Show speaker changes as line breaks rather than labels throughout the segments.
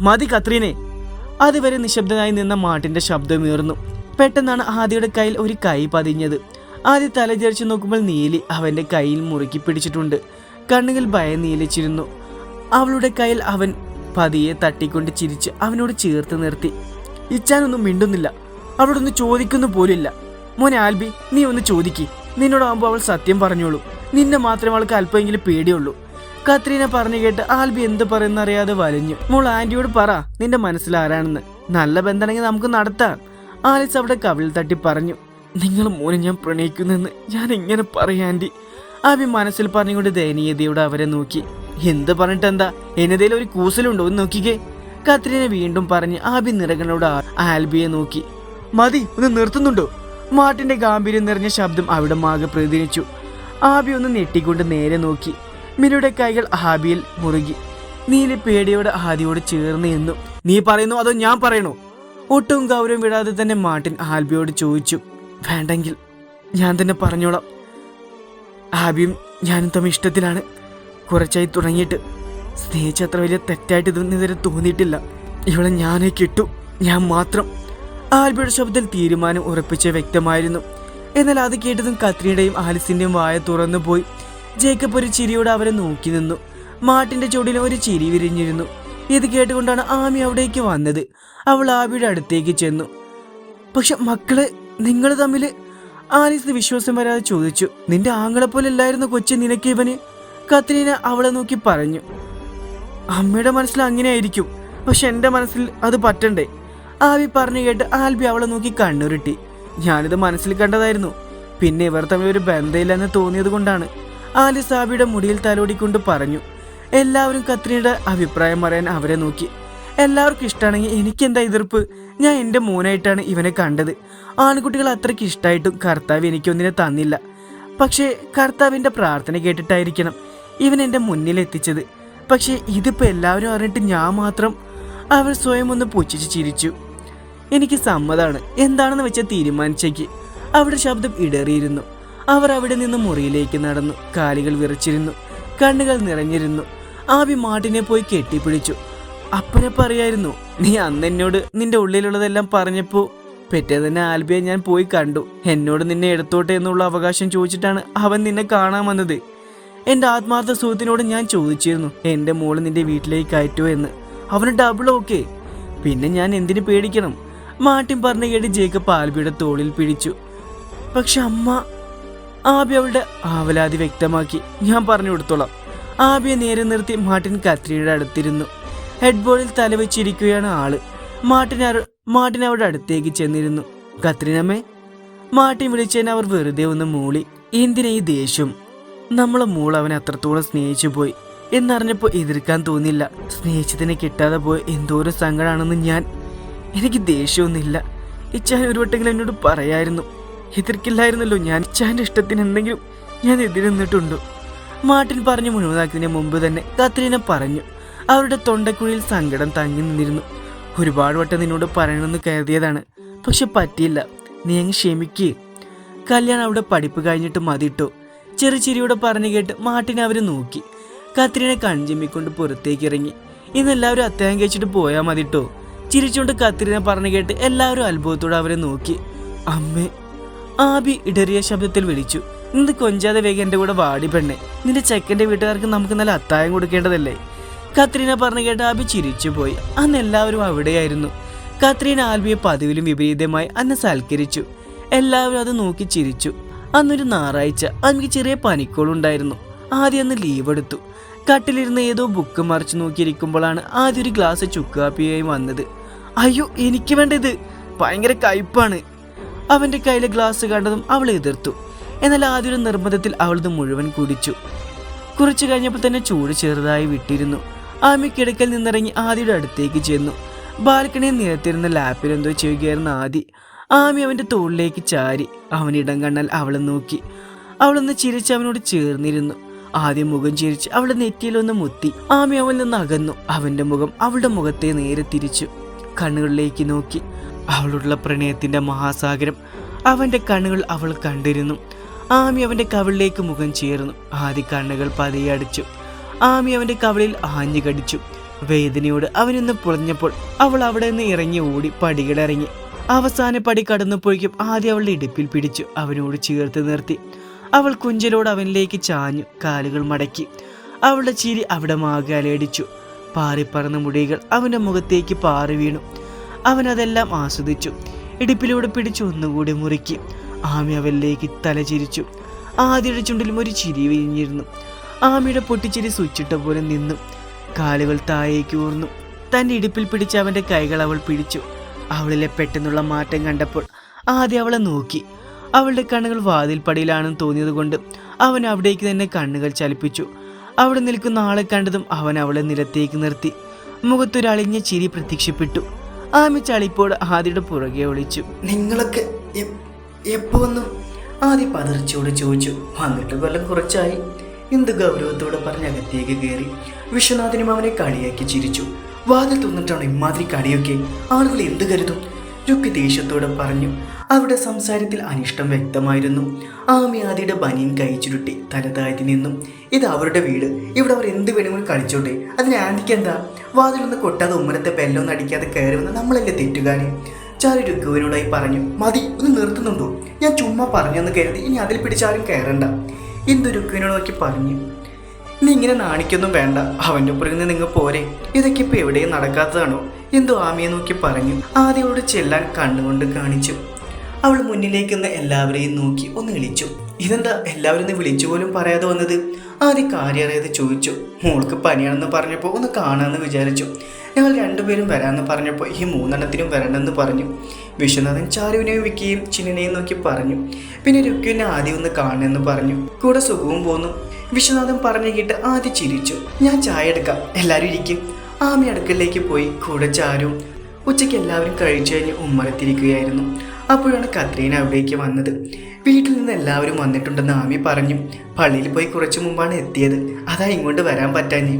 മതി കത്രീനെ. അതുവരെ നിശബ്ദനായി നിന്ന മാട്ടിന്റെ ശബ്ദമുയർന്നു പെട്ടെന്നാണ് ആദിയുടെ കയ്യിൽ ഒരു കൈ പതിഞ്ഞത്. ആദ്യ തലചരിച്ചു നോക്കുമ്പോൾ നീലി അവന്റെ കയ്യിൽ മുറുക്കി പിടിച്ചിട്ടുണ്ട്. കണ്ണുകൾ ഭയം നീലിച്ചിരുന്നു. അവളുടെ കയ്യിൽ അവൻ പതിയെ തട്ടിക്കൊണ്ട് ചിരിച്ച് അവനോട് ചേർത്ത് നിർത്തി. ഇച്ചാനൊന്നും മിണ്ടുന്നില്ല. അവളോടൊന്ന് ചോദിക്കുന്നു പോലില്ല മോനെ ആൽബി നീ ഒന്ന് ചോദിക്ക്. നിന്നോടാകുമ്പോൾ അവൾ സത്യം പറഞ്ഞോളൂ. നിന്നെ മാത്രമേ അവൾക്ക് അല്പമെങ്കിലും പേടിയുള്ളൂ. കത്രീന പറഞ്ഞു കേട്ട് ആൽബി എന്ത് പറയുന്നറിയാതെ വലഞ്ഞു. മോൾ ആന്റിയോട് പറ നിന്റെ മനസ്സിൽ ആരാണെന്ന്. നല്ല ബന്ധമാണെങ്കിൽ നമുക്ക് നടത്താം. ആലിസ് അവിടെ കവിൾ തട്ടി പറഞ്ഞു നിങ്ങൾ മോനെ ഞാൻ പ്രണയിക്കുന്നെന്ന് ഞാൻ എങ്ങനെ പറയാം ആന്റി? ആബി മനസ്സിൽ പറഞ്ഞുകൊണ്ട് ദയനീയതയോടെ അവരെ നോക്കി. എന്ത് പറഞ്ഞിട്ട് എന്താ എന്നതേലും ഒരു കൂസലുണ്ടോ? എന്ന് നോക്കിക്കേ. കത്രീന വീണ്ടും പറഞ്ഞ് ആബി നിറകനോട് ആൽബിയെ നോക്കി. മതി ഒന്ന് നിർത്തുന്നുണ്ടോ? മാർട്ടിന്റെ ഗാംഭീര്യം നിറഞ്ഞ ശബ്ദം അവിടെ മാകെ പ്രതിനിച്ചു ആബി ഒന്ന് ഞെട്ടിക്കൊണ്ട് നേരെ നോക്കി. മിനുടെ കൈകൾ ഹാബിയിൽ മുറുകി. നീലി പേടിയോടെ ഹാദിയോട് ചേർന്ന് എന്നു നീ പറയുന്നു അതോ ഞാൻ പറയണോ? ഒട്ടും ഗൗരവം വിടാതെ തന്നെ മാർട്ടിൻ ആൽബിയോട് ചോദിച്ചു. വേണ്ടെങ്കിൽ ഞാൻ തന്നെ പറഞ്ഞോളാം. ഹാബിയും ഞാനും തമ്മിൽ ഇഷ്ടത്തിലാണ്. കുറച്ചായി തുടങ്ങിയിട്ട്. സ്നേഹിച്ചത്ര വലിയ തെറ്റായിട്ട് ഇതൊന്നും ഇതുവരെ തോന്നിയിട്ടില്ല. ഇവളെ ഞാനേ കിട്ടു. ഞാൻ മാത്രം. ആൽബിയുടെ ശബ്ദത്തിൽ തീരുമാനം ഉറപ്പിച്ച വ്യക്തമായിരുന്നു. എന്നാൽ അത് കേട്ടതും കത്രിയുടെയും ആലിസിന്റെയും വായ തുറന്നു പോയി ജേക്കബ് ഒരു ചിരിയോടെ അവരെ നോക്കി നിന്നു. മാട്ടിന്റെ ചുവടിൽ ഒരു ചിരി വിരിഞ്ഞിരുന്നു. ഇത് കേട്ടുകൊണ്ടാണ് ആമി അവിടേക്ക് വന്നത്. അവൾ ആമിയുടെ അടുത്തേക്ക് ചെന്നു. പക്ഷെ മക്കളെ നിങ്ങൾ തമ്മിൽ ആലിസ് വിശ്വാസം വരാതെ ചോദിച്ചു. നിന്റെ ആങ്ങളെ പോലെ അല്ലായിരുന്നു കൊച്ചു നിനക്ക് ഇവന്? കത്രീന അവളെ നോക്കി പറഞ്ഞു. അമ്മയുടെ മനസ്സിൽ അങ്ങനെയായിരിക്കും. പക്ഷെ എന്റെ മനസ്സിൽ അത് പറ്റണ്ടേ? ആവി പറഞ്ഞു കേട്ട് ആൽബി അവളെ നോക്കി കണ്ണുരുട്ടി. ഞാനിത് മനസ്സിൽ കണ്ടതായിരുന്നു. പിന്നെ ഇവർ തമ്മിൽ ഒരു ബന്ധമില്ലെന്ന് തോന്നിയത് കൊണ്ടാണ്. ആലിസ് ആബിയുടെ മുടിയിൽ തലോടിക്കൊണ്ട് പറഞ്ഞു എല്ലാവരും കത്രിയുടെ അഭിപ്രായം പറയാൻ അവരെ നോക്കി. എല്ലാവർക്കും ഇഷ്ടമാണെങ്കിൽ എനിക്കെന്താ എതിർപ്പ്? ഞാൻ എന്റെ മോനായിട്ടാണ് ഇവനെ കണ്ടത്. ആൺകുട്ടികൾ അത്രയ്ക്ക് ഇഷ്ടമായിട്ടും കർത്താവ് എനിക്കൊന്നിനെ തന്നില്ല. പക്ഷേ കർത്താവിന്റെ പ്രാർത്ഥന കേട്ടിട്ടായിരിക്കണം ഇവൻ എന്റെ മുന്നിൽ എത്തിച്ചത്. പക്ഷേ ഇതിപ്പോൾ എല്ലാവരും അറിഞ്ഞിട്ട് ഞാൻ മാത്രം അവർ സ്വയം ഒന്ന് പുച്ഛിച്ച് ചിരിച്ചു. എനിക്ക് സമ്മതാണ്. എന്താണെന്ന് വെച്ചാൽ തീരുമാനിച്ചേക്ക്. അവിടെ ശബ്ദം ഇടറിയിരുന്നു. അവർ അവിടെ നിന്ന് മുറിയിലേക്ക് നടന്നു. കാലുകൾ വിറച്ചിരുന്നു. കണ്ണുകൾ നിറഞ്ഞിരുന്നു. ആവി മാട്ടിനെ പോയി കെട്ടിപ്പിടിച്ചു. അപ്പനെ പറയായിരുന്നു നീ അന്ന് എന്നോട് നിന്റെ ഉള്ളിലുള്ളതെല്ലാം പറഞ്ഞപ്പോ പെറ്റേ തന്നെ ആൽബിയെ ഞാൻ പോയി കണ്ടു. എന്നോട് നിന്നെ എടുത്തോട്ടെ എന്നുള്ള അവകാശം ചോദിച്ചിട്ടാണ് അവൻ നിന്നെ കാണാൻ വന്നത്. എന്റെ ആത്മാർത്ഥ സുഹൃത്തിനോട് ഞാൻ ചോദിച്ചിരുന്നു എന്റെ മോൾ നിന്റെ വീട്ടിലേക്ക് അയറ്റോ എന്ന്. അവന് ഡബിൾ ഓക്കെ പിന്നെ ഞാൻ എന്തിനു പേടിക്കണം? മാട്ടിൻ പറഞ്ഞ കേട്ട് ജേക്കബ് ആൽബിയുടെ തോളിൽ പിടിച്ചു. പക്ഷെ അമ്മ ആബി അവളുടെ ആവലാതി വ്യക്തമാക്കി. ഞാൻ പറഞ്ഞു കൊടുത്തോളാം. ആബിയെ നേരെ നിർത്തി മാർട്ടിൻ കത്രിയുടെ അടുത്തിരുന്നു. ഹെഡ് ബോർഡിൽ തലവെച്ചിരിക്കുകയാണ് ആൾ. മാർട്ടിൻ മാർട്ടിൻ അവരുടെ അടുത്തേക്ക് ചെന്നിരുന്നു. കത്രീനമ്മേ മാർട്ടിൻ വിളിച്ചതിന് അവർ വെറുതെ ഒന്ന് മൂളി. എന്തിനാ ഈ ദേഷ്യം? നമ്മളെ മൂൾ അവനെ അത്രത്തോളം സ്നേഹിച്ചു പോയി. എന്നറിഞ്ഞപ്പോൾ എതിർക്കാൻ തോന്നില്ല. സ്നേഹിച്ചതിനെ കിട്ടാതെ പോയ എന്തോരം സങ്കടമാണെന്ന് ഞാൻ. എനിക്ക് ദേഷ്യമൊന്നുമില്ല. ഇച്ചാൻ ഒരു വട്ടെങ്കിലും എന്നോട് പറയായിരുന്നു. എതിർക്കില്ലായിരുന്നല്ലോ ഞാൻ. ഇച്ചാന്റെ ഇഷ്ടത്തിന് എന്തെങ്കിലും ഞാൻ എതിരുന്നിട്ടുണ്ടോ. മാർട്ടിൻ പറഞ്ഞു മുഴുവനാക്കുന്നതിന് മുമ്പ് തന്നെ കത്രീന പറഞ്ഞു. അവരുടെ തൊണ്ടക്കുഴിയിൽ സങ്കടം തങ്ങി നിന്നിരുന്നു. ഒരുപാട് വട്ടം നിന്നോട് പറയണമെന്ന് കരുതിയതാണ്. പക്ഷെ പറ്റിയില്ല. നീ അങ്ങ് ക്ഷമിക്കേ. കല്യാണം അവിടെ പഠിപ്പ് കഴിഞ്ഞിട്ട് മതിട്ടോ? ചെറു ചിരിയോടെ പറഞ്ഞു കേട്ട് മാർട്ടിനെ അവർ നോക്കി. കത്രീനെ കൺചിമ്മിക്കൊണ്ട് പുറത്തേക്ക് ഇറങ്ങി. ഇന്ന് എല്ലാവരും അത്യാഹം കഴിച്ചിട്ട് പോയാൽ മതിട്ടോ? ചിരിച്ചുകൊണ്ട് കത്രീനെ പറഞ്ഞു കേട്ട് എല്ലാവരും അത്ഭുതത്തോടെ അവരെ നോക്കി. അമ്മേ ആബി ഇടറിയ ശബ്ദത്തിൽ വിളിച്ചു. ഇന്ന് കൊഞ്ചാതെ വേഗം എന്റെ കൂടെ വാടി പെണ്ണെ. നിന്റെ ചെക്കന്റെ വീട്ടുകാർക്ക് നമുക്ക് നല്ല അത്തായം കൊടുക്കേണ്ടതല്ലേ? കത്രീന പറഞ്ഞു കേട്ട് ആബി ചിരിച്ചു പോയി അന്ന് എല്ലാവരും അവിടെയായിരുന്നു. കത്രീന ആൽബിയെ പതിവിലും വിപരീതമായി അന്ന് സൽക്കരിച്ചു. എല്ലാവരും അത് നോക്കി ചിരിച്ചു. അന്നൊരു ഞായറാഴ്ച ആൽബിക്ക് ചെറിയ പനിക്കോളുണ്ടായിരുന്നു. ആദ്യം അന്ന് ലീവ് എടുത്തു. കട്ടിലിരുന്ന് ഏതോ ബുക്ക് മറിച്ച് നോക്കിയിരിക്കുമ്പോഴാണ് ആദ്യം ഒരു ഗ്ലാസ് ചുക്കാപ്പിയായി വന്നത്. അയ്യോ എനിക്ക് വേണ്ടത്. ഭയങ്കര കയ്പാണ്. അവന്റെ കയ്യിലെ ഗ്ലാസ് കണ്ടതും അവൾ എതിർത്തു. എന്നാൽ ആദ്യ ഒരു നിർബന്ധത്തിൽ അവളത് മുഴുവൻ കുടിച്ചു. കുറച്ചു കഴിഞ്ഞപ്പോൾ തന്നെ ചൂട് ചെറുതായി വിട്ടിരുന്നു. ആമി കിടക്കൽ നിന്നിറങ്ങി ആദിയുടെ അടുത്തേക്ക് ചെന്നു. ബാൽക്കണിയിൽ നിരത്തിരുന്ന ലാപ്പിൽ എന്തോ ചെയ്യുകയായിരുന്നു ആദി. ആമി അവന്റെ തോളിലേക്ക് ചാരി അവൻ ഇടം കണ്ടാൽ അവളെ നോക്കി. അവളൊന്ന് ചിരിച്ച് അവനോട് ചേർന്നിരുന്നു. ആദ്യം മുഖം ചിരിച്ച് അവളുടെ നെറ്റിയിലൊന്ന് മുത്തി. ആമി അവനിൽ നിന്ന് അകന്നു. അവന്റെ മുഖം അവളുടെ മുഖത്തെ നേരെ തിരിച്ചു. കണ്ണുകളിലേക്ക് നോക്കി. അവളുള്ള പ്രണയത്തിന്റെ മഹാസാഗരം അവന്റെ കണ്ണുകൾ അവൾ കണ്ടിരുന്നു. ആമി അവന്റെ കവിളിലേക്ക് മുഖം ചേർന്നു. ആദ്യ കണ്ണുകൾ പതിയെ അടിച്ചു. ആമി അവന്റെ കവിളിൽ ആഞ്ഞു കടിച്ചു. വേദനയോട് അവനൊന്ന് പുളഞ്ഞപ്പോൾ അവൾ അവിടെ നിന്ന് ഇറങ്ങി ഓടി പടികളിറങ്ങി അവസാന പടി കടന്നപ്പോഴേക്കും ആദ്യം അവളുടെ ഇടുപ്പിൽ പിടിച്ചു. അവനോട് ചേർത്ത് നിർത്തി. അവൾ കുഞ്ചലോട് അവനിലേക്ക് ചാഞ്ഞു. കാലുകൾ മടക്കി. അവളുടെ ചിരി അവിടെ മാകെ പാറിപ്പറന്ന മുടികൾ അവന്റെ മുഖത്തേക്ക് പാറി വീണു. അവൻ അതെല്ലാം ആസ്വദിച്ചു. ഇടുപ്പിലൂടെ പിടിച്ചു ഒന്നുകൂടി മുറുക്കി. ആമി അവനിലേക്ക് തലചിരിച്ചു. ആദ്യയുടെ ചുണ്ടിലും ഒരു ചിരി വിരിഞ്ഞിരുന്നു. ആമിയുടെ പൊട്ടിച്ചിരി സ്വിച്ചിട്ട പോലെ നിന്നു. കാലുകൾ താഴേക്ക് ഊർന്നു. തന്റെ ഇടുപ്പിൽ പിടിച്ച അവന്റെ കൈകൾ അവൾ പിടിച്ചു. അവളിലെ പെട്ടെന്നുള്ള മാറ്റം കണ്ടപ്പോൾ ആദ്യം അവളെ നോക്കി. അവളുടെ കണ്ണുകൾ വാതിൽപ്പടിയിലാണെന്ന് തോന്നിയതുകൊണ്ട് അവൻ അവിടേക്ക് തന്നെ കണ്ണുകൾ ചലിപ്പിച്ചു. അവിടെ നിൽക്കുന്ന ആളെ കണ്ടതും അവൻ അവളെ നിലത്തേക്ക് നിർത്തി. മുഖത്തൊരളിഞ്ഞ ചിരി പ്രത്യക്ഷപ്പെട്ടു. ആമി ചളിപ്പോട് ആദിയുടെ പുറകെ ഒളിച്ചു.
നിങ്ങളൊക്കെ എപ്പോ വന്നു ആദ്യ പതർച്ചയോട് ചോദിച്ചു. വന്നിട്ട് കൊല്ലം കുറച്ചായി. എന്ത് ഗൗരവത്തോടെ പറഞ്ഞ് അകത്തേക്ക് കയറി. വിശ്വനാഥനും അവനെ കളിയാക്കി ചിരിച്ചു. വാതിൽ തുന്നിട്ടാണ് ഇമാതിരി കളിയൊക്കെ. ആളുകൾ എന്ത് കരുതും? രുക്ക് ദേഷ്യത്തോടെ പറഞ്ഞു. അവരുടെ സംസാരത്തിൽ അനിഷ്ടം വ്യക്തമായിരുന്നു. ആമിയാദിയുടെ ബനിയൻ കൈ ചുരുട്ടി തല നിന്നും ഇത് അവരുടെ വീട്. ഇവിടെ അവർ എന്ത് വേണമെങ്കിലും കളിച്ചോട്ടെ. അതിന് ആന്റിക്ക് എന്താ? വാതിലൊന്ന് കൊട്ടാതെ ഉമ്മരത്തെ ബെല്ലൊന്നും അടിക്കാതെ കയറി വന്ന് നമ്മളല്ലേ തെറ്റുകാരി? ചാരി രുക്കുവിനോടായി പറഞ്ഞു മതി ഒന്ന് നിർത്തുന്നുണ്ടോ? ഞാൻ ചുമ്മാ പറഞ്ഞെന്ന് കരുതി ഇനി അതിൽ പിടിച്ചാലും കയറണ്ട. എന്തു രുഘുവിനോട് നോക്കി പറഞ്ഞു നീ ഇങ്ങനെ നാണിക്കൊന്നും വേണ്ട. അവന്റെ പുറകിൽ നിന്ന് നിങ്ങൾ പോരെ. ഇതൊക്കെ ഇപ്പോൾ എവിടെയും നടക്കാത്തതാണോ? എന്തോ ആമിയെ നോക്കി പറഞ്ഞു ആദ്യയോട് ചെല്ലാൻ കണ്ണുകൊണ്ട് കാണിച്ചു. അവൾ മുന്നിലേക്ക് നിന്ന് എല്ലാവരെയും നോക്കി ഒന്ന് വിളിച്ചു. ഇതെന്താ എല്ലാവരും ഒന്ന് വിളിച്ചു പോലും പറയാതെ വന്നത്? ആദ്യം കാര്യം അറിയാതെ ചോദിച്ചു. മോൾക്ക് പനിയാണെന്ന് പറഞ്ഞപ്പോൾ ഒന്ന് കാണാമെന്ന് വിചാരിച്ചു. ഞങ്ങൾ രണ്ടുപേരും വരാമെന്ന് പറഞ്ഞപ്പോൾ ഈ മൂന്നെണ്ണത്തിനും വരണമെന്ന് പറഞ്ഞു. വിശ്വനാഥൻ ചാരുവിനെയും വിക്കിയും ചിന്നിനെയും നോക്കി പറഞ്ഞു. പിന്നെ രുക്കുവിനെ ആദ്യം ഒന്ന് കാണണമെന്ന് പറഞ്ഞു. കൂടെ സുഖവും പോന്നു. വിശ്വനാഥൻ പറഞ്ഞു കേട്ട് ആദ്യം ചിരിച്ചു. ഞാൻ ചായ എടുക്കാം. എല്ലാവരും ഇരിക്കും. ആമി അടുക്കലേക്ക് പോയി. കൂടെ ചാരും ഉച്ചയ്ക്ക് എല്ലാവരും കഴിച്ചു കഴിഞ്ഞ് ഉമ്മറത്തിരിക്കുകയായിരുന്നു അപ്പോഴാണ് കത്രീന അവിടേക്ക് വന്നത്. വീട്ടിൽ നിന്ന് എല്ലാവരും വന്നിട്ടുണ്ടെന്ന് ആമി പറഞ്ഞു. പള്ളിയിൽ പോയി കുറച്ചു മുമ്പാണ് എത്തിയത്. അതാ ഇങ്ങോട്ട് വരാൻ പറ്റാഞ്ഞ്.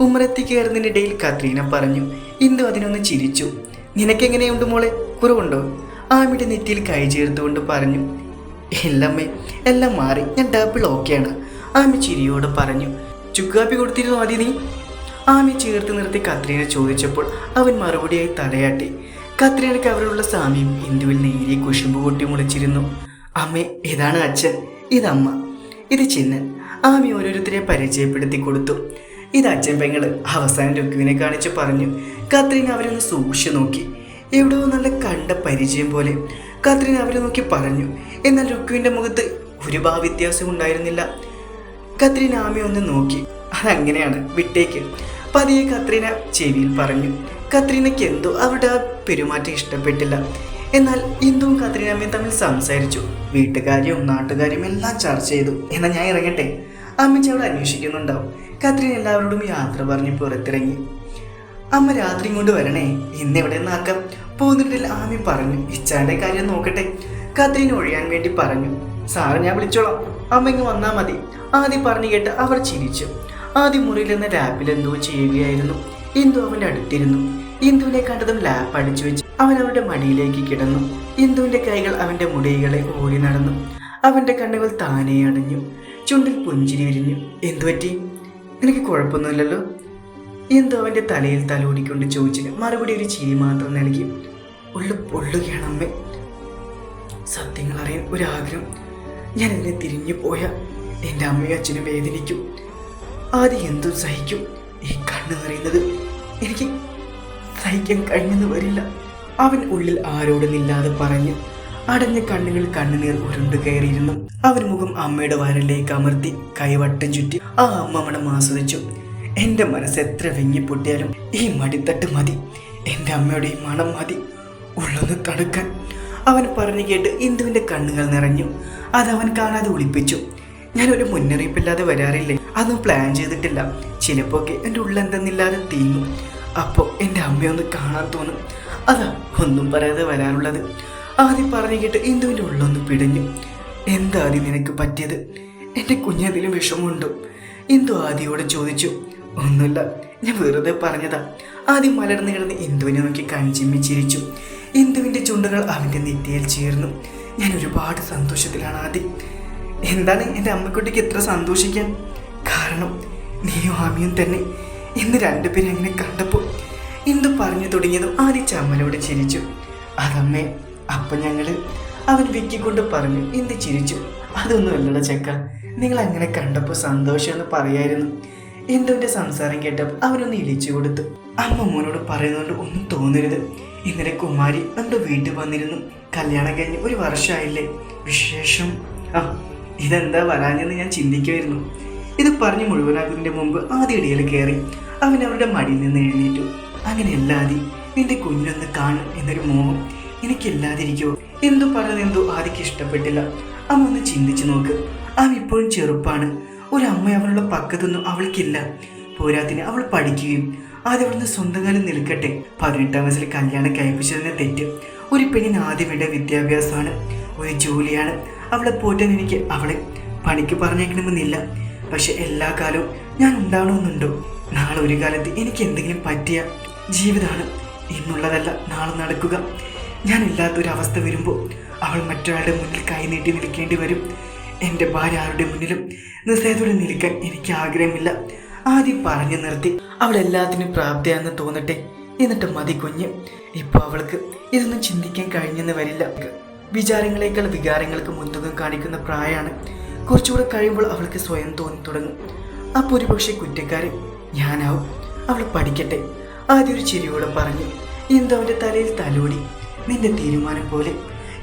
ഉമ്മറത്തി കയറുന്നതിനിടയിൽ കത്രീന പറഞ്ഞു ഇന്ദു അതിനൊന്ന് ചിരിച്ചു. നിനക്കെങ്ങനെയുണ്ട് മോളെ? കുറവുണ്ടോ? ആമിയുടെ നെറ്റിയിൽ കൈ ചേർത്തുകൊണ്ട് പറഞ്ഞു ഇല്ലമ്മേ എല്ലാം മാറി. ഞാൻ ഡബിൾ ഓക്കെയാണ്. ആമി ചിരിയോട് പറഞ്ഞു ചുക്കാപ്പി കൊടുത്തിരുന്നു ആദ്യം നീ? ആമി ചേർത്ത് നിർത്തി കത്രീന ചോദിച്ചപ്പോൾ അവൻ മറുപടിയായി തലയാട്ടി കത്രീനയ്ക്ക് അവരോടുള്ള സാമ്യം ഇന്ദുവിൽ നേരിയ കുശുമ്പ് കൊട്ടി മുളച്ചിരുന്നു. അമ്മേ ഇതാണ് അച്ഛൻ. ഇതമ്മ ഇത് ചിന്നൻ. ആമി ഓരോരുത്തരെ പരിചയപ്പെടുത്തി കൊടുത്തു. ഇത് അച്ഛൻ പെങ്ങൾ അവസാനം രുക്കുവിനെ കാണിച്ച് പറഞ്ഞു. കത്രീന അവരൊന്ന് സൂക്ഷിച്ചു നോക്കി. എവിടെയോ നല്ല കണ്ട പരിചയം പോലെ കത്രീന അവരെ നോക്കി പറഞ്ഞു. എന്നാൽ രുക്കുവിന്റെ മുഖത്ത് ഒരു ഭാവവ്യത്യാസം ഉണ്ടായിരുന്നില്ല. കത്രീന ആമി ഒന്ന് നോക്കി. അതങ്ങനെയാണ്. വിട്ടേക്ക്. പതിയെ കത്രീന ചെവിയിൽ പറഞ്ഞു. കത്രീനയ്ക്ക് എന്തോ അവരുടെ പെരുമാറ്റം ഇഷ്ടപ്പെട്ടില്ല. എന്നാൽ ഇന്ദുവും കത്രീനമ്മയും തമ്മിൽ സംസാരിച്ചു. വീട്ടുകാരും നാട്ടുകാരും എല്ലാം ചർച്ച ചെയ്തു. എന്നാൽ ഞാൻ ഇറങ്ങട്ടെ? അമ്മച്ചി അവിടെ അന്വേഷിക്കുന്നുണ്ടാവും. കത്രീൻ എല്ലാവരോടും യാത്ര പറഞ്ഞ് പുറത്തിറങ്ങി. അമ്മ രാത്രി കൊണ്ട് വരണേ. ഇന്ന് എവിടെ നിന്നാക്കാം പോന്നിട്ടില്ല ആമി പറഞ്ഞു. ഇച്ചാന്റെ കാര്യം നോക്കട്ടെ. കത്രീൻ ഒഴിയാൻ വേണ്ടി പറഞ്ഞു. സാറ് ഞാൻ വിളിച്ചോളാം. അമ്മ ഇങ്ങ് വന്നാൽ മതി. ആദ്യം പറഞ്ഞു കേട്ട് അവർ ചിരിച്ചു. ആദ്യം മുറിയിൽ നിന്ന് ലാപ്പിൽ എന്തോ ചെയ്യുകയായിരുന്നു. ഇന്ദു അവന്റെ അടുത്തിരുന്നു. ഇന്ദുവിനെ കണ്ടതും ലാപ്പ് അടിച്ചു വെച്ച് അവൻ അവരുടെ മടിയിലേക്ക് കിടന്നു. ഇന്ദുവിന്റെ കൈകൾ അവന്റെ മുടികളെ ഓടി നടന്നു. അവന്റെ കണ്ണുകൾ താനേ അടഞ്ഞു. ചുണ്ടിൽ പുഞ്ചിരി വിരിഞ്ഞു. എന്തു പറ്റി? നിനക്ക് കുഴപ്പമൊന്നുമില്ലല്ലോ? എന്തോ അവന്റെ തലയിൽ തലോടിക്കൊണ്ട് ചോദിച്ചിന് മറുപടി ഒരു ചിരി മാത്രം നൽകി. ഉള്ളു പൊള്ളുകയാണ് അമ്മേ. സത്യങ്ങൾ അറിയാൻ ഒരാഗ്രഹം. ഞാൻ ഇതിനെ തിരിഞ്ഞു പോയ എന്റെ അമ്മയും അച്ഛനും വേദനിക്കും. ആദ്യം എന്തും സഹിക്കും. ഈ കണ്ണ് നിറയുന്നത് എനിക്ക് സഹിക്കാൻ കഴിഞ്ഞെന്ന് വരില്ല. അവൻ ഉള്ളിൽ ആരോടുന്നില്ലാതെ പറഞ്ഞു അടഞ്ഞ കണ്ണുകൾ കണ്ണുനീർ ഉരുണ്ടു കയറിയിരുന്നു. അവൻ മുഖം അമ്മയുടെ വരലിലേക്ക് അമർത്തി കൈവട്ടം ചുറ്റി ആ അമ്മ മണം ആസ്വദിച്ചു. എന്റെ മനസ്സ് എത്ര വെങ്ങിപ്പൊട്ടിയാലും ഈ മടിത്തട്ട് മതി. എന്റെ അമ്മയുടെ ഈ മണം മതി. ഉള്ളൊന്ന് തടുക്കാൻ അവൻ പറഞ്ഞു കേട്ട് ഇന്ദുവിന്റെ കണ്ണുകൾ നിറഞ്ഞു. അത് അവൻ കാണാതെ ഒളിപ്പിച്ചു. ഒരു മുന്നറിയിപ്പില്ലാതെ വരാറില്ലേ? അതൊന്നും പ്ലാൻ ചെയ്തിട്ടില്ല. ചിലപ്പോൾ ഒക്കെ എന്റെ ഉള്ളെന്തെന്നില്ലാതെ തീങ്ങും അപ്പോൾ എന്റെ അമ്മയൊന്ന് കാണാൻ തോന്നും. അതാ ഒന്നും പറയാതെ വരാനുള്ളത്. ആദ്യം പറഞ്ഞു കേട്ട് ഇന്ദുവിന്റെ ഉള്ളൊന്ന് പിടഞ്ഞു. എന്താ ആദ്യം നിനക്ക് പറ്റിയത്? എന്റെ കുഞ്ഞതിലും വിഷമമുണ്ടോ? ഇന്ദു ആദിയോട് ചോദിച്ചു. ഒന്നുമില്ല ഞാൻ വെറുതെ പറഞ്ഞതാ. ആദ്യം മലർന്നു കിടന്ന് ഇന്ദുവിനെ നോക്കി കൺചിമ്മി ചിരിച്ചു. ഇന്ദുവിന്റെ ചുണ്ടുകൾ അവന്റെ നെറ്റിയിൽ ചേർന്നു. ഞാൻ ഒരുപാട് സന്തോഷത്തിലാണ് ആദ്യം എന്താണ് എന്റെ അമ്മക്കുട്ടിക്ക് എത്ര സന്തോഷിക്കാൻ? കാരണം നീയും ആമിയും തന്നെ ഇന്ന് രണ്ടുപേരും അങ്ങനെ കണ്ടപ്പോൾ എന്തു പറഞ്ഞു തുടങ്ങിയതും ആദ്യ ചമ്മലോട് ചിരിച്ചു. അതമ്മേ അപ്പം ഞങ്ങൾ അവൻ വിക്കിക്കൊണ്ട് പറഞ്ഞു എന്ത് ചിരിച്ചു? അതൊന്നും അല്ലട ചെക്ക. നിങ്ങൾ അങ്ങനെ കണ്ടപ്പോൾ സന്തോഷമെന്ന് പറയായിരുന്നു. ഇന്ദുവിന്റെ സംസാരം കേട്ടപ്പോൾ അവനൊന്ന് ഇളിച്ചു കൊടുത്തു. അമ്മ മോനോട് പറയുന്നതുകൊണ്ട് ഒന്നും തോന്നരുത്. ഇന്നലെ കുമാരി നമ്മുടെ വീട്ടിൽ വന്നിരുന്നു. കല്യാണം കഴിഞ്ഞ് ഒരു വർഷമായില്ലേ. വിശേഷം. ആ ഇതെന്താ വരാഞ്ഞെന്ന് ഞാൻ ചിന്തിക്കുമായിരുന്നു ഇത് പറഞ്ഞ് മുഴുവനാക്കുന്നതിന്റെ മുമ്പ് ആദ്യ ഇടയിൽ കയറി. അവൻ അവരുടെ മടിയിൽ നിന്ന് എഴുന്നേറ്റു. അങ്ങനെ അല്ലാതെ നിന്റെ കുഞ്ഞിനൊന്ന് കാണും എന്നൊരു മോഹം എനിക്കില്ലാതിരിക്കോ. എന്തു പറഞ്ഞെന്തോ ആദിക്ക് ഇഷ്ടപ്പെട്ടില്ല. അമ്മ ഒന്ന് ചിന്തിച്ചു നോക്ക്. അവൻ ഇപ്പോഴും ചെറുപ്പാണ്. ഒരു അമ്മ അവളുടെ പക്കത്തൊന്നും അവൾക്കില്ല. പോരാത്തിന് അവൾ പഠിക്കുകയും ആദ്യം അവിടുന്ന് സ്വന്തം കാലം നിൽക്കട്ടെ. പതിനെട്ടാം വയസ്സിൽ കല്യാണം കഴിപ്പിച്ചതിന് തെറ്റ്. ഒരു പെണ്ണിന് ആദ്യം വേണ്ട വിദ്യാഭ്യാസമാണ്. ഒരു ജോലിയാണ്. അവളെ പോറ്റാൻ എനിക്ക് അവളെ പണിക്ക് പറഞ്ഞേക്കണമെന്നില്ല. പക്ഷെ എല്ലാ കാലവും ഞാൻ ഉണ്ടാവണമെന്നുണ്ടോ? നാളെ ഒരു കാലത്ത് എനിക്ക് എന്തെങ്കിലും പറ്റിയ ജീവിതമാണ്. ഇന്നുള്ളതല്ല നാളെ നടക്കുക. ഞാൻ ഇല്ലാത്തൊരവസ്ഥ വരുമ്പോൾ അവൾ മറ്റൊരാളുടെ മുന്നിൽ കൈ നീട്ടി നിൽക്കേണ്ടി വരും. എന്റെ ഭാര്യ ആരുടെ മുന്നിലും നിസ്സയത്തോടെ നിൽക്കാൻ എനിക്ക് ആഗ്രഹമില്ല. ആദ്യം പറഞ്ഞു നിർത്തി അവൾ എല്ലാത്തിനും പ്രാപ്തിയാണെന്ന് തോന്നട്ടെ. എന്നിട്ട് മതി കുഞ്ഞ്. ഇപ്പോൾ അവൾക്ക് ഇതൊന്നും ചിന്തിക്കാൻ കഴിഞ്ഞെന്ന് വരില്ല. വിചാരങ്ങളേക്കാൾ വികാരങ്ങൾക്ക് മുൻതൂക്കം കാണിക്കുന്ന പ്രായമാണ്. കുറച്ചുകൂടെ കഴിയുമ്പോൾ അവൾക്ക് സ്വയം തോന്നി തുടങ്ങും. അപ്പോൾ ഒരുപക്ഷെ കുറ്റക്കാരൻ ഞാനാവും. അവൾ പഠിക്കട്ടെ. ആദ്യം ഒരു ചിരിയോടെ പറഞ്ഞു എന്തോ അവന്റെ തലയിൽ തലോടി. നിന്റെ തീരുമാനം പോലെ.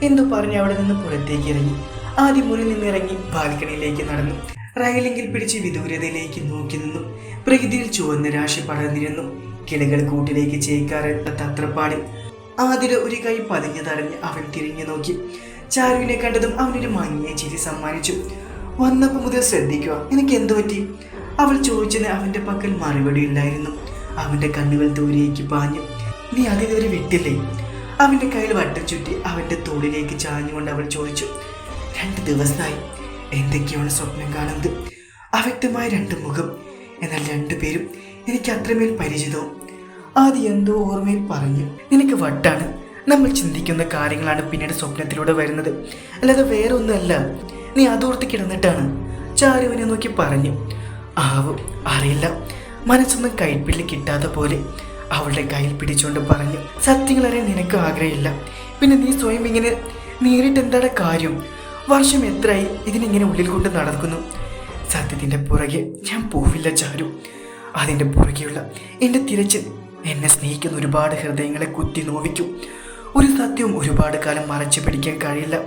എന്തോ പറഞ്ഞ് അവിടെ നിന്ന് പുറത്തേക്ക് ഇറങ്ങി. ആദ്യം മുറിയിൽ നിന്നിറങ്ങി ബാൽക്കണിയിലേക്ക് നടന്നു. റൈലിങ്കിൽ പിടിച്ച് വിദൂരതയിലേക്ക് നോക്കി നിന്നു. പ്രകൃതിയിൽ ചുവന്ന രാശി പടർന്നിരുന്നു. കിളികൾ കൂട്ടിലേക്ക് ചേക്കാറെത്ത തത്രപ്പാടിൽ ആതിര ഒരു കൈ പതിഞ്ഞു തടഞ്ഞ് അവൻ തിരിഞ്ഞു നോക്കി. ചാരുവിനെ കണ്ടതും അവനൊരു മങ്ങിയ ചിരി സമ്മാനിച്ചു. വന്നപ്പോൾ മുതൽ ശ്രദ്ധിക്കുക എനിക്ക് എന്തു പറ്റി? അവൾ ചോദിച്ചതിന് അവന്റെ പക്കൽ മറുപടി ഉണ്ടായിരുന്നു അവന്റെ കണ്ണുകൾ ദൂരേക്ക് പാഞ്ഞു. നീ അതിനൊരു വിട്ടില്ലേ അവന്റെ കയ്യിൽ വട്ടം ചുറ്റി അവന്റെ തോളിലേക്ക് ചാഞ്ഞുകൊണ്ട് അവൾ ചോദിച്ചു. രണ്ട് ദിവസമായി. എന്തൊക്കെയാണ് സ്വപ്നം കാണുന്നത്? അവ്യക്തമായ രണ്ട് മുഖം. എന്നാൽ രണ്ടുപേരും എനിക്ക് അത്രമേൽ പരിചിതവും അത് എന്തോ ഓർമ്മയിൽ പറഞ്ഞു. നിനക്ക് വട്ടാണ്. നമ്മൾ ചിന്തിക്കുന്ന കാര്യങ്ങളാണ് പിന്നീട് സ്വപ്നത്തിലൂടെ വരുന്നത്. അല്ലാതെ വേറെ ഒന്നുമല്ല നീ അതോർത്ത് കിടന്നിട്ടാണ്. ചാരുവിനെ നോക്കി പറഞ്ഞു. ആവും. അറിയില്ല. മനസ്സൊന്നും കൈപ്പിള്ളി കിട്ടാത്ത പോലെ അവളുടെ കയ്യിൽ പിടിച്ചുകൊണ്ട് പറഞ്ഞു സത്യങ്ങളറിയാൻ നിനക്ക് ആഗ്രഹമില്ല. പിന്നെ നീ സ്വയം ഇങ്ങനെ നേരിട്ട് എന്താണ് കാര്യം? വർഷം എത്രയായി ഇതിനിങ്ങനെ ഉള്ളിൽ കൊണ്ട് നടക്കുന്നു? സത്യത്തിന്റെ പുറകെ ഞാൻ പോവില്ല ചാരു. അതിന്റെ പുറകെയുള്ള എന്റെ തിരച്ചിൽ എന്നെ സ്നേഹിക്കുന്ന ഒരുപാട് ഹൃദയങ്ങളെ കുത്തി നോവിക്കും. ഒരു സത്യവും ഒരുപാട് കാലം മറച്ചു പിടിക്കാൻ കഴിയില്ല.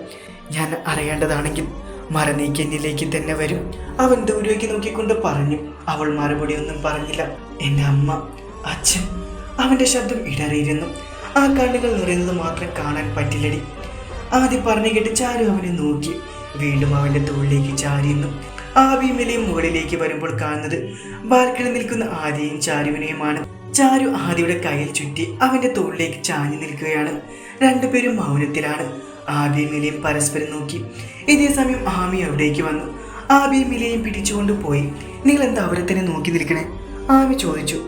ഞാൻ അറിയേണ്ടതാണെങ്കിൽ മറനീക്ക് എന്നിലേക്ക് തന്നെ വരും. അവൻ ദൂരേക്ക് നോക്കിക്കൊണ്ട് പറഞ്ഞു അവൾ മറുപടി ഒന്നും പറഞ്ഞില്ല. എന്റെ അമ്മ അച്ഛൻ. അവന്റെ ശബ്ദം ഇടറിയിരുന്നു. ആ കണ്ണുകൾ നിറയുന്നത് മാത്രം കാണാൻ പറ്റില്ലടി. ആദ്യം പറഞ്ഞു കേട്ട് ചാരു അവനെ നോക്കി. വീണ്ടും അവന്റെ തോളിലേക്ക് ചാരിയുന്നു ആവിമലയും മുകളിലേക്ക് വരുമ്പോൾ കാണുന്നത് ബാൽക്കണി നിൽക്കുന്ന ആദിയും ചാരുവിനെയുമാണ്. ചാരു ആദിയുടെ കയ്യിൽ ചുറ്റി അവന്റെ തോളിലേക്ക് ചാഞ്ഞു നിൽക്കുകയാണ്. രണ്ടുപേരും മൗനത്തിലാണ്. ആബിയും മിലയും പരസ്പരം നോക്കി. ഇതേ സമയം ആമി അവിടേക്ക് വന്നു. ആബിയും മിലയും പിടിച്ചുകൊണ്ട് പോയി. നിങ്ങൾ എന്താ അവരെ തന്നെ നോക്കി നിൽക്കണേ? ആമി ചോദിച്ചു.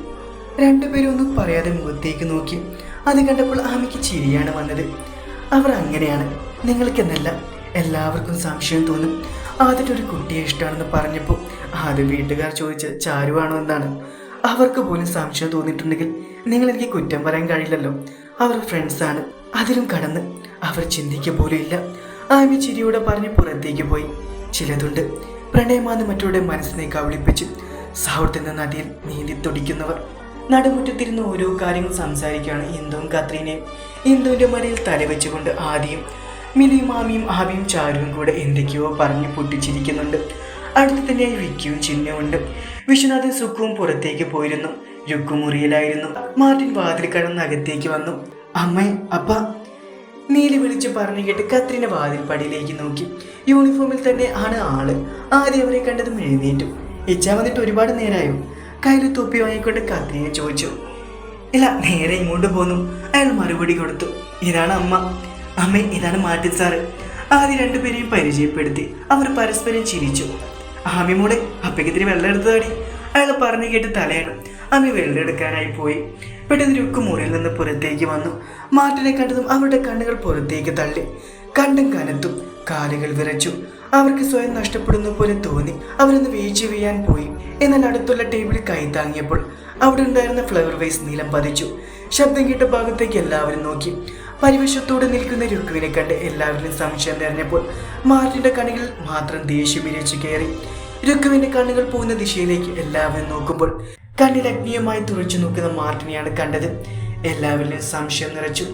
രണ്ടുപേരും ഒന്നും പറയാതെ മുഖത്തേക്ക് നോക്കി. അത് കണ്ടപ്പോൾ ആമിക്ക് ചിരിയാണ് വന്നത്. അവർ അങ്ങനെയാണ്. നിങ്ങൾക്കെന്നല്ല എല്ലാവർക്കും സംശയം തോന്നും. ആദ്യത്തെ ഒരു കുട്ടിയെ ഇഷ്ടമാണെന്ന് പറഞ്ഞപ്പോൾ ആദ്യം വീട്ടുകാർ ചോദിച്ച ചാരുവാണോ എന്നാണ്. അവർക്ക് പോലും സംശയം തോന്നിയിട്ടുണ്ടെങ്കിൽ നിങ്ങൾ എനിക്ക് കുറ്റം പറയാൻ കഴിയില്ലല്ലോ. അവർ ഫ്രണ്ട്സാണ് അതിലും കടന്ന് അവർ ചിന്തിക്കുക പോലും ഇല്ല. ആമി ചിരിയോടെ പറഞ്ഞ് പുറത്തേക്ക് പോയി. ചിലതുണ്ട് പ്രണയമാന്ന് മറ്റുള്ള മനസ്സിനെ കവിളിപ്പിച്ച് സൗഹൃദ നദിയിൽ നീന്തി തുടിക്കുന്നവർ. നടുമുറ്റത്തിരുന്ന് ഓരോ കാര്യങ്ങൾ സംസാരിക്കുകയാണ് ഇന്ദുവും കത്രീനയും. ഇന്ദുവിന്റെ മടിയിൽ തലവെച്ചുകൊണ്ട് ആദിയും മിനിയും ആമിയും ആബിയും ചാരുവും കൂടെ എന്തൊക്കെയോ പറഞ്ഞ് പൊട്ടിച്ചിരിക്കുന്നുണ്ട്. അടുത്ത് തന്നെയായി വിക്കിയും ചിഹ്നമുണ്ട് വിശ്വനാഥൻ സുഖവും പുറത്തേക്ക് പോയിരുന്നു. രുക്കു മുറിയിലായിരുന്നു മാർട്ടിൻ വാതിൽ കടന്ന് അകത്തേക്ക് വന്നു. അമ്മ അപ്പ. നീലി വിളിച്ച് പറഞ്ഞു കേട്ട് കത്രിന്റെ വാതിൽ പടിയിലേക്ക് നോക്കി. യൂണിഫോമിൽ തന്നെ ആണ് ആൾ. ആദ്യം അവരെ കണ്ടതും എഴുന്നേറ്റു. ഇച്ഛ വന്നിട്ട് ഒരുപാട് നേരായോ? കയ്യിൽ തൊപ്പി വാങ്ങിക്കൊണ്ട് കത്രിനെ ചോദിച്ചു. ഇല്ല നേരെ ഇങ്ങോട്ട് പോന്നു. അയാൾ മറുപടി കൊടുത്തു. ഇതാണ് അമ്മ. അമ്മ ഇതാണ് മാർട്ടിൻ സാറ്. ആദ്യം രണ്ടുപേരെയും പരിചയപ്പെടുത്തി. അവർ പരസ്പരം ചിരിച്ചു. ആമി മോളെ അപ്പയ്ക്ക് വെള്ളം എടുത്തതാടി. അയാൾ പറഞ്ഞു കേട്ട് തലയാണ് അമ്മി വെള്ളം എടുക്കാനായി പോയി. പെട്ടെന്ന് രുക്ക് മുറിയിൽ നിന്ന് പുറത്തേക്ക് വന്നു. മാർട്ടിനെ കണ്ടതും അവരുടെ കണ്ണുകൾ പുറത്തേക്ക് തള്ളി. കണ്ടും കനത്തും കാലുകൾ വിറച്ചു. അവർക്ക് സ്വയം നഷ്ടപ്പെടുന്ന പോലെ തോന്നി. അവരൊന്ന് വീഴ്ച വീഴാൻ പോയി. എന്നാൽ അടുത്തുള്ള ടേബിളിൽ കൈ താങ്ങിയപ്പോൾ അവിടെ ഉണ്ടായിരുന്ന ഫ്ലവർ വൈസ് നീലം പതിച്ചു. ശബ്ദം കേട്ട ഭാഗത്തേക്ക് എല്ലാവരും നോക്കി. പരിവശത്തോടെ നിൽക്കുന്ന രുക്കുവിനെ കണ്ട് എല്ലാവരിലും സംശയം നിറഞ്ഞപ്പോൾ മാർട്ടിന്റെ കണ്ണുകളിൽ മാത്രം ദേഷ്യം വിരിച്ചു കയറി. രുക്കുവിന്റെ കണ്ണുകൾ പോകുന്ന ദിശയിലേക്ക് എല്ലാവരും നോക്കുമ്പോൾ കണ്ണിൽ തുഴച്ചു നോക്കുന്ന മാർട്ടിനെയാണ് കണ്ടത്. എല്ലാവരിലും സംശയം നിറച്ചു.